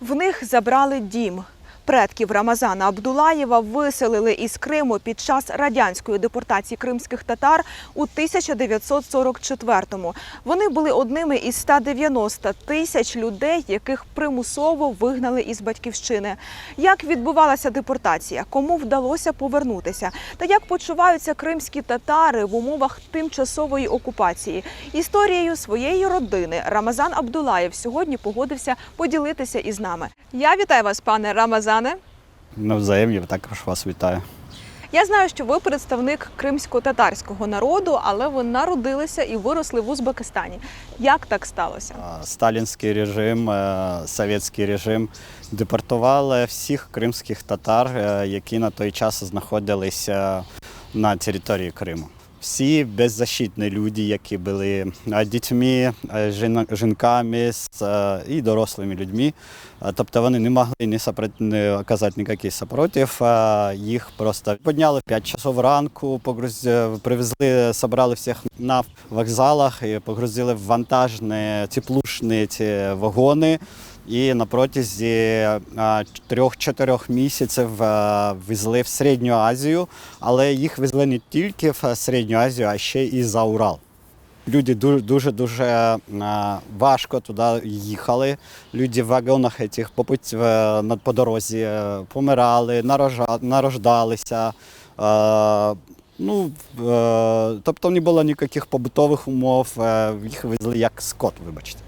В них забрали дім. Предків Рамазана Абдулаєва виселили із Криму під час радянської депортації кримських татар у 1944-му. Вони були одними із 190 тисяч людей, яких примусово вигнали із батьківщини. Як відбувалася депортація? Кому вдалося повернутися? Та як почуваються кримські татари в умовах тимчасової окупації? Історією своєї родини Рамазан Абдулаєв сьогодні погодився поділитися із нами. Я вітаю вас, пане Рамазане. Навзаєм, я також вас вітаю. Я знаю, що ви представник кримсько-татарського народу, але ви народилися і виросли в Узбекистані. Як так сталося? Сталінський режим, е, совєтський режим депортували всіх кримських татар, е, які на той час знаходилися на території Криму. Всі беззащитні люди, які були е, дітьми, е, жінками е, і дорослими людьми. Е, Тобто вони не могли не, сопрот... не оказати ніякий супротив. е, Їх просто підняли в 5 часов ранку, погруз... привезли, собрали всіх на вокзалах і погрузили в вантажні теплушні ці вагони. І на протязі трьох-чотирьох місяців везли в Середню Азію, але їх везли не тільки в Середню Азію, а ще і за Урал. Люди дуже дуже важко туди їхали. Люди в вагонах цих по, дорозі е, помирали, нарождалися. Ну, е, тобто не було ніяких побутових умов, е, їх везли як скот, вибачте.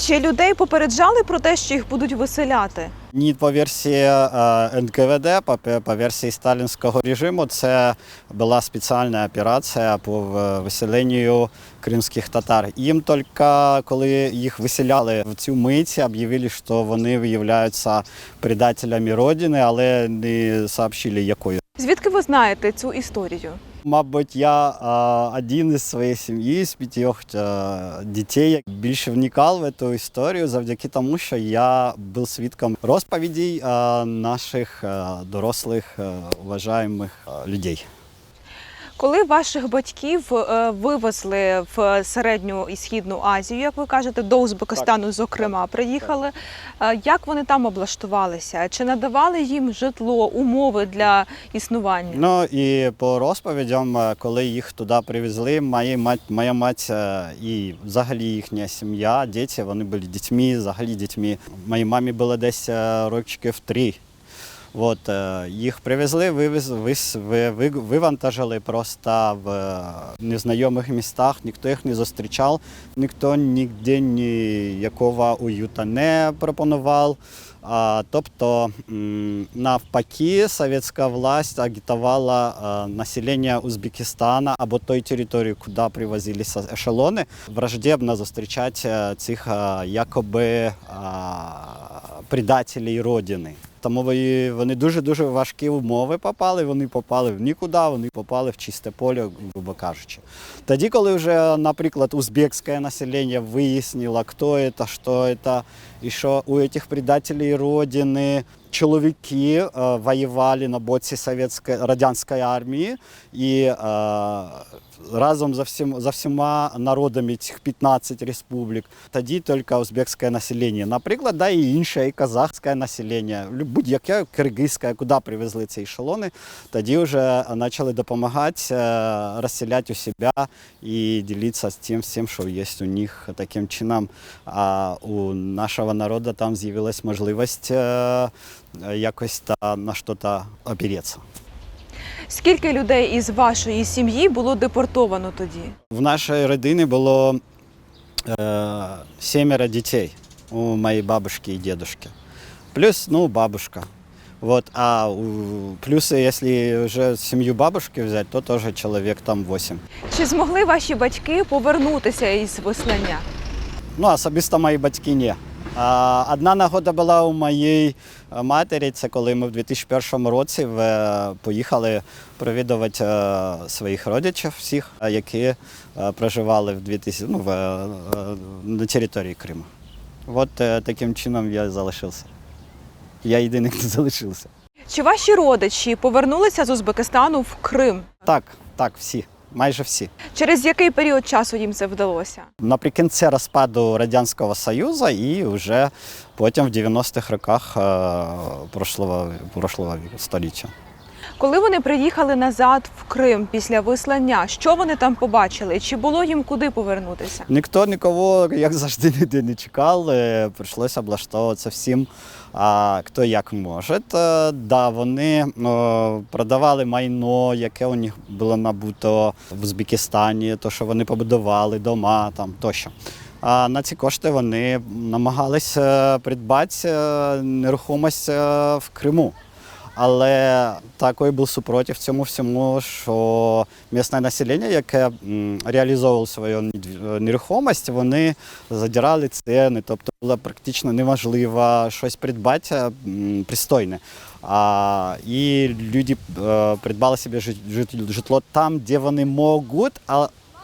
Чи людей попереджали про те, що їх будуть виселяти? Ні, по версії е, НКВД, по, по версії сталінського режиму, це була спеціальна операція по виселенню кримських татар. Їм тільки коли їх виселяли в цю мить, об'явили, що вони виявляються предателями родини, але не сообщили якою. Звідки ви знаєте цю історію? Мабуть, я один із своєї сім'ї з п'ятьох дітей більше вникав в цю історію завдяки тому, що я був свідком розповідей наших дорослих уважаємих е, людей. Коли ваших батьків е, вивезли в середню і східну Азію, як ви кажете, до Узбекистану, зокрема, приїхали. е, Як вони там облаштувалися? Чи надавали їм житло, умови для існування? Ну і по розповідям, е, коли їх туди привезли, моя мать, моя мать і взагалі їхня сім'я, діти, вони були дітьми, взагалі дітьми. Моїй мамі було десь років три. От, е, їх привезли, вивез, вивантажили просто в е, незнайомих містах, ніхто їх не зустрічав, ніхто ніде ніякого уюта не пропонував. А, тобто, навпаки, совєтська власть агітувала е, населення Узбекистана або той території, куди привозилися ешелони, враждебно зустрічати цих якоби предателів родини. Тому вони дуже-дуже важкі умови попали. Вони попали в нікуди, вони попали в чисте поле, грубо кажучи. Тоді, коли вже, наприклад, узбекське населення вияснило, хто це, що це, і що у цих предателів родини чоловіки е, воювали на боці совєтської радянської армії і е, разом за, всім, за всіма народами цих 15 республік. Тоді тільки узбекське населення, наприклад, да, і інше, і казахське населення, будь-яке киргизьке, куди привезли ці ешелони, тоді вже почали допомагати е, розселяти у себе і ділитися з тим всім, що є у них таким чином. А у нашого народу там з'явилась можливість якось та на щось опереться. Скільки людей із вашої сім'ї було депортовано тоді? В нашій родині було е, семеро дітей у моєї бабушки і дедушки. Плюс, ну, бабушка. Вот, а плюс, если уже семью бабушки взять, то тоже человек там 8. Чи змогли ваші батьки повернутися із виснання? Ну, особисто мої батьки ні. Одна нагода була у моєї е, матері, це коли ми в 2001 році поїхали провідувати е, своїх родичів, всіх, е, які е, проживали в 2000, ну, е, е, на території Криму. От е, таким чином я залишився. Я єдиний, хто залишився. Чи ваші родичі повернулися з Узбекистану в Крим? Так, так, всі. Майже всі. Через який період часу їм це вдалося? Наприкінці розпаду Радянського Союзу і вже потім в 90-х роках е, прошлого, прошлого століття. Коли вони приїхали назад в Крим після вислання, що вони там побачили? Чи було їм куди повернутися? Ніхто нікого, як завжди, ніде не чекав. е, Прийшлося облаштовуватися всім, а, хто як може. Да, вони е, продавали майно, яке у них було набуто в Узбекистані, то, що вони побудували дома там тощо. А на ці кошти вони намагалися придбати е, нерухомість е, в Криму. Але такий був супротив цьому всьому, що місцеве населення, яке реалізовувало свою нерухомість, вони задирали ціни, тобто було практично неможливо щось придбати пристойне. А, і люди е, придбали собі жит- жит- житло там, де вони можуть,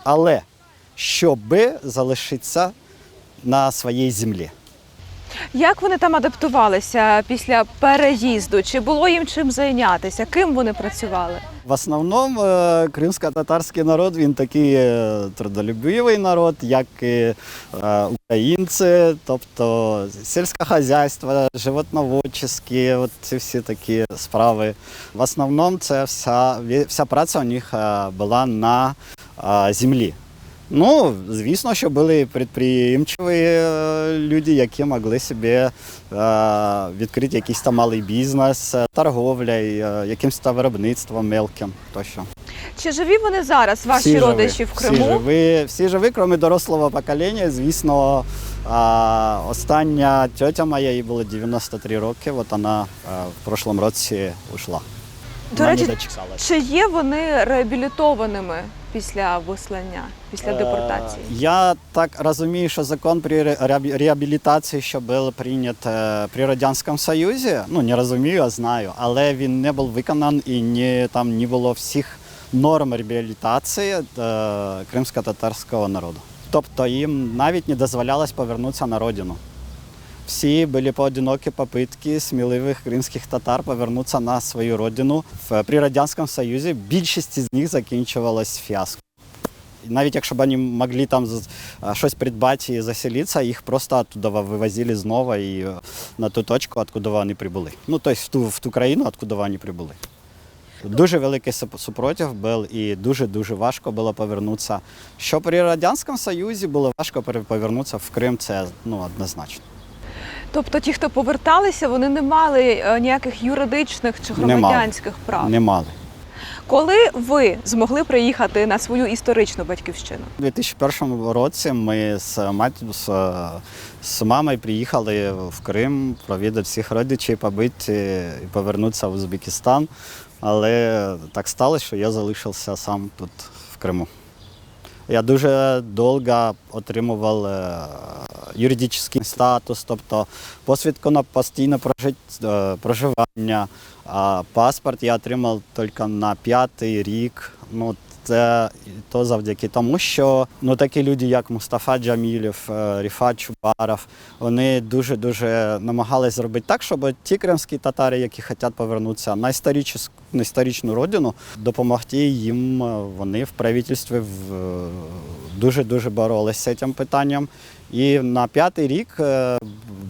але щоб залишитися на своїй землі. Як вони там адаптувалися після переїзду? Чи було їм чим зайнятися? Ким вони працювали? В основному е, кримсько-татарський народ він такий е, трудолюбивий народ, як і е, українці, тобто сільське хазяйство, животноводчі, от ці всі такі справи. В основному це вся, вся праця у них була на землі. Ну, звісно, що були підприємчиві е, люди, які могли собі е, відкрити якийсь там малий бізнес, е, торговля, якимось там виробництвом мелким тощо. Чи живі вони зараз, ваші Всі родичі живі, в Криму? Всі живі, всі живі, крім дорослого покоління. Звісно, а, остання тетя моя, їй було 93 роки, от вона в прошлому році ушла. До Вона речі, не. Чи є вони реабілітованими після вислання, після Е, депортації? Я так розумію, що закон при реабілітації, що був прийнят е, при Радянському Союзі, ну не розумію, а знаю, але він не був виконаний і не, там не було всіх норм реабілітації е, кримсько-татарського народу. Тобто їм навіть не дозволялось повернутися на родину. Всі були поодинокі попитки сміливих кримських татар повернутися на свою родину. При Радянському Союзі більшість з них закінчувалась фіаско. Навіть якщо б вони могли там щось придбати і заселитися, їх просто оттуда вивозили знову і е, на ту точку, откуда вони прибули. Ну, тобто в ту, в ту країну, откуда вони прибули. Дуже великий суп- супротив був і дуже-дуже важко було повернутися. Що при Радянському Союзі було важко повернутися в Крим, це ну, однозначно. Тобто ті, хто поверталися, вони не мали е, ніяких юридичних чи Не громадянських прав. Не мали. Коли ви змогли приїхати на свою історичну батьківщину? У 2001 році ми з матір з, з мамою приїхали в Крим провідати всіх родичів, побити і повернутися в Узбекистан. Але так сталося, що я залишився сам тут в Криму. Я дуже довго отримував е, юридичний статус, тобто посвідку на постійне е, проживання. А паспорт я отримав тільки на п'ятий рік. Ну, це то завдяки тому, що ну, такі люди, як Мустафа Джамілів, е, Ріфат Чубаров, вони дуже-дуже намагалися зробити так, щоб ті кримські татари, які хочуть повернутися на історичну, на історичну родину, допомогти їм. е, Вони в правительстві е, дуже-дуже боролися з цим питанням. І на п'ятий рік е,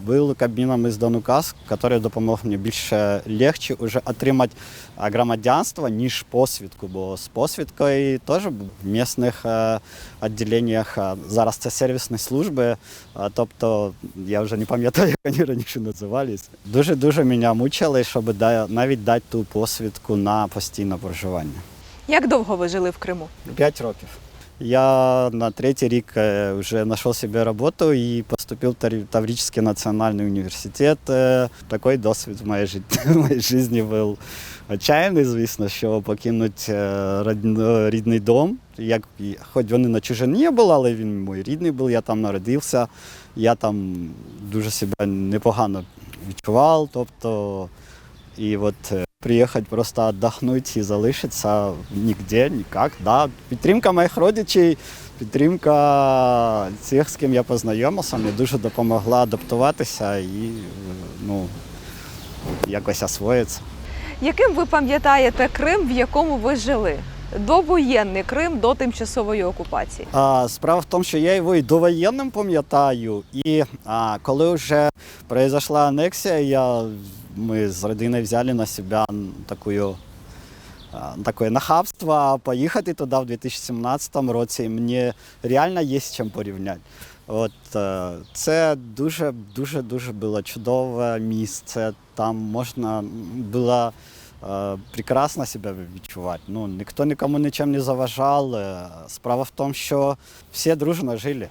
був кабміном іздан указ, який допомог мені більше легше вже отримати громадянство, ніж посвідку. Бо з посвідкою теж в місцевих е, відділеннях е, зараз це сервісні служби. Тобто я вже не пам'ятаю, як вони раніше називались. Дуже-дуже мене мучили, щоб навіть дати ту посвідку на постійне проживання. Як довго ви жили в Криму? П'ять років. Я на третій рік вже знайшов собі роботу і поступив в Таврический національний університет. Е, Такий досвід в моїй житті, був отчаяний, звісно, що покинути е, рідний дом. Як, хоч вони на чужині були, але він мій рідний був, я там народився, я там дуже себе непогано відчував. Тобто, і от е, приїхати просто віддохнути і залишитися ніде, ніяк. Да. Підтримка моїх родичів, підтримка тих, з ким я познайомився, мені дуже допомогла адаптуватися і ну, якось освоїтися. Яким ви пам'ятаєте Крим, в якому ви жили? довоєнний Крим до тимчасової окупації? А, справа в тому, що я його і довоєнним пам'ятаю, і а, коли вже произошла анексія, я, ми з родиною взяли на себе таку, а, таке нахабство поїхати туди в 2017 році. Мені реально є з чим порівняти. От е, це дуже дуже дуже було чудове місце. Там можна було е, прекрасно себе відчувати. Ну, ніхто нікому нічим не заважав. Е, Справа в тому, що всі дружно жили.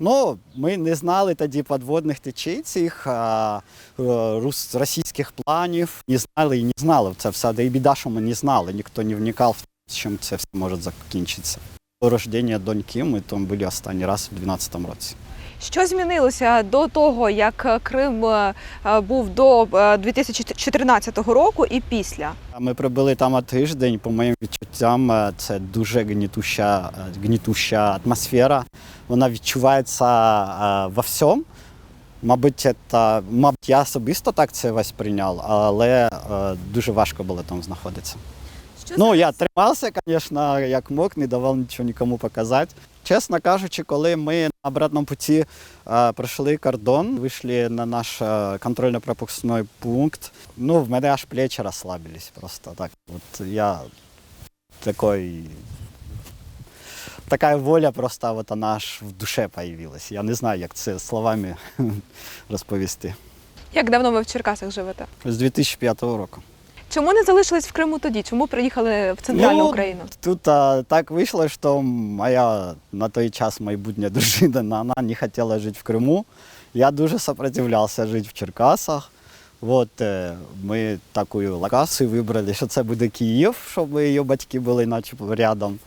Ну, ми не знали тоді підводних течій цих а, е, рус- російських планів. Не знали і не знали це все. Да і біда, що ми не знали. Ніхто не вникав, чим це все може закінчитися. До рождення доньки ми там були останній раз у 2012 році. Що змінилося до того, як Крим е, е, був до е, 2014 року і після? Ми прибули там тиждень. По моїм відчуттям, це дуже гнітуща, гнітуща атмосфера. Вона відчувається е, во всьому. Мабуть, це, мабуть, я особисто так це весь прийняв, але е, дуже важко було там знаходитися. Що Ну, я тримався, звісно, як мог, не давав нічого нікому показати. Чесно кажучи, коли ми на обратному путі е, пройшли кордон, вийшли на наш контрольно-пропускний пункт, ну, в мене аж плечі розслабились просто так. От я такий. Така воля просто от вона аж в душе появилась. Я не знаю, як це словами розповісти. Як давно ви в Черкасах живете? З 2005 року. Чому не залишились в Криму тоді? Чому приїхали в центральну Ну, Україну? Тут а, так вийшло, що моя на той час майбутня дружина вона не хотіла жити в Криму. Я дуже сопротивлявся жити в Черкасах. От е, ми таку локацію вибрали, що це буде Київ, щоб її батьки були наче рядом.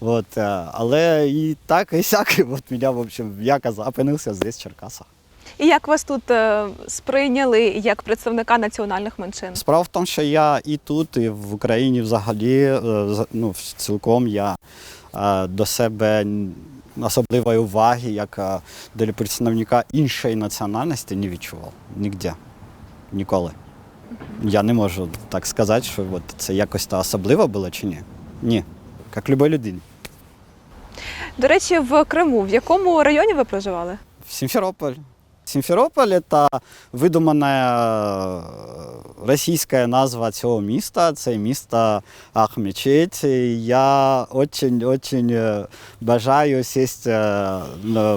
От, е, але і так, і сяк, от мене, в общем, я казав, опинився здесь, в Черкасах. І як вас тут е, сприйняли як представника національних меншин? Справа в тому, що я і тут, і в Україні взагалі е, ну, цілком я е, до себе особливої уваги, як е, до представника іншої національності не відчував. Нігде. Ніколи. Я не можу так сказати, що от це якось то особливо було чи ні. Ні. Як любой людині. До речі, в Криму в якому районі ви проживали? Симферополь. Симферополь – это видумана е, російська назва цього міста. Це місто Ахмечеть. Я очень-очень е, бажаю сісти е,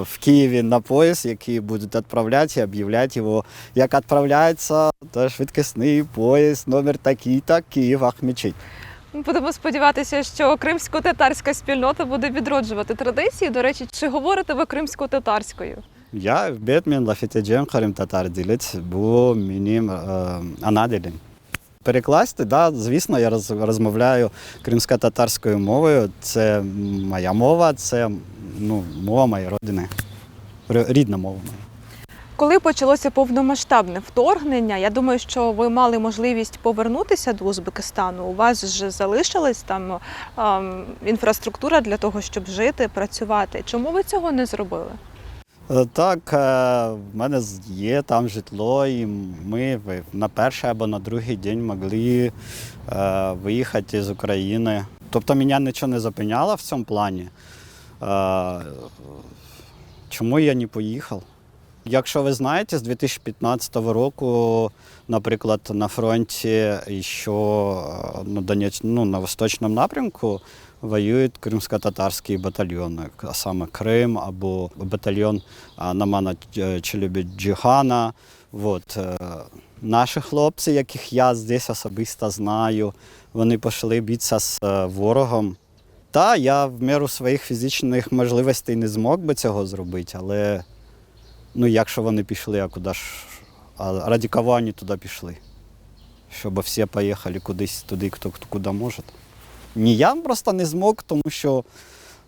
в Києві на поїзд, який будуть відправляти і об'являти його, як відправляється швидкісний поїзд номер такий-то Київ Ахмечеть. Будемо сподіватися, що кримсько-татарська спільнота буде відроджувати традиції. До речі, чи говорите ви кримсько-татарською? Я Бетмен Лафітеджем Харим Татар ділець, бо мені е, анаділін. Перекласти, да, звісно, я роз, розмовляю кримсько-татарською мовою. Це моя мова, це ну, мова моєї родини. Рідна мова. Коли почалося повномасштабне вторгнення, я думаю, що ви мали можливість повернутися до Узбекистану. У вас ж залишилась там ем, інфраструктура для того, щоб жити, працювати. Чому ви цього не зробили? Е, Так, е, в мене є там житло, і ми на перший або на другий день могли е, виїхати з України. Тобто мене нічого не зупиняло в цьому плані. Чому я не поїхав? Якщо ви знаєте, з 2015 року, наприклад, на фронті ще на Донець, ну, на восточному напрямку воюють кримсько-татарські батальйони, а саме Крим або батальйон Намана Ч- Челебіджигана. От, е, наші хлопці, яких я здесь особисто знаю, вони пішли битися з е, ворогом. Та я в міру своїх фізичних можливостей не змог би цього зробити, але ну, якщо вони пішли, а куди ж? А вони туди пішли? Щоб всі поїхали кудись туди, хто хто куди може. Ні, я просто не змог, тому що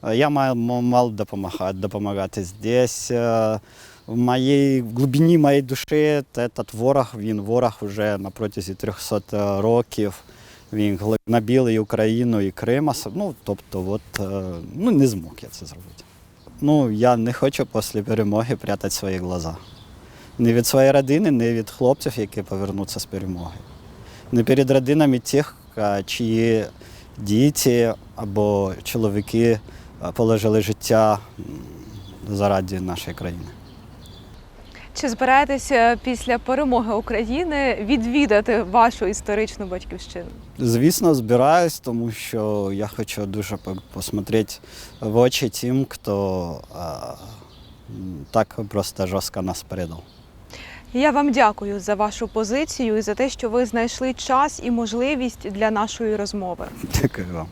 е, я мав, мав допомагати, допомагати здесь. Е, В моїй в глибині моєї душі этот ворог, він ворог вже на протязі 300 років. Він гнобив і Україну, і Крим. Ну, тобто, от, е, ну, не змог я це зробити. Ну, я не хочу після перемоги прятати свої глаза. Не від своєї родини, не від хлопців, які повернуться з перемоги. Не перед родинами тих, чиї діти або чоловіки положили життя заради нашої країни. Чи збираєтеся після перемоги України відвідати вашу історичну батьківщину? Звісно, збираюсь, тому що я хочу дуже по- посмотрети в очі тим, хто м, так просто жорстко нас передав. Я вам дякую за вашу позицію і за те, що ви знайшли час і можливість для нашої розмови. Дякую вам.